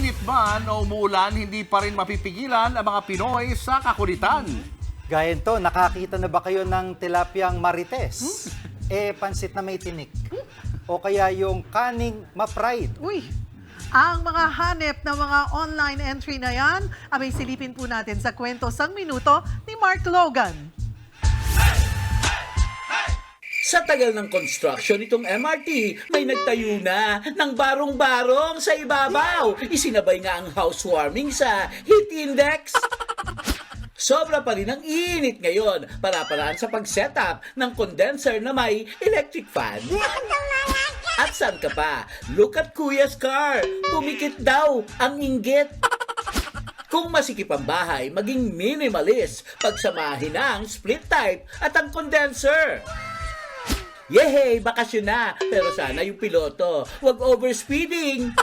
Mainit man o umuulan, hindi pa rin mapipigilan ang mga Pinoy sa kakulitan. Gaya to, nakakita na ba kayo ng tilapyang marites? Eh, pansit na may tinik. O kaya yung kaning ma-fried. Uy, ang mga hanep ng mga online entry na yan, abay silipin po natin sa kwento sang minuto ni Mark Logan. Sa tagal ng construction nitong MRT, may nagtayo na ng barong-barong sa ibabaw. Isinabay nga ang housewarming sa heat index. Sobra pa rin ang init ngayon para paraan sa pag-setup ng condenser na may electric fan. At saan ka pa? Look at Kuya's car. Pumikit daw ang inggit. Kung masikip ang bahay, maging minimalist. Pagsamahin ang split type at ang condenser. Yehey, bakasyon na. Pero sana yung piloto, wag overspeeding.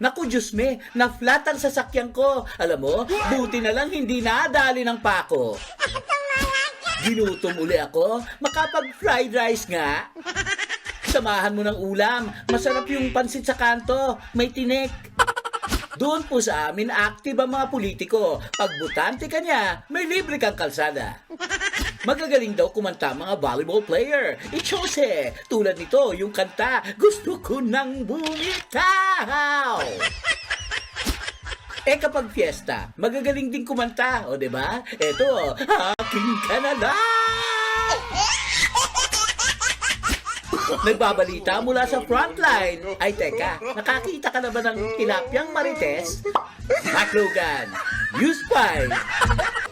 Naku, Diyos me, na-flat ang sasakyan ko. Alam mo, buti na lang hindi nadali ng pako. Ginutom uli ako, makapag-fried rice nga. Samahan mo ng ulam, masarap yung pansit sa kanto, may tinik. Doon po sa amin, active ang mga politiko. Pag butante ka niya, may libre kang kalsada. Magagaling daw kumanta mga volleyball player. Ichose! Tulad nito, yung kanta, Gusto ko nang bumitaw! Eh kapag fiesta, magagaling din kumanta, o ba? Eto, aking ka na! Nagbabalita mula sa frontline. Ay teka, nakakita ka na ba ng tilapyang marites? Mark Logan, News 5.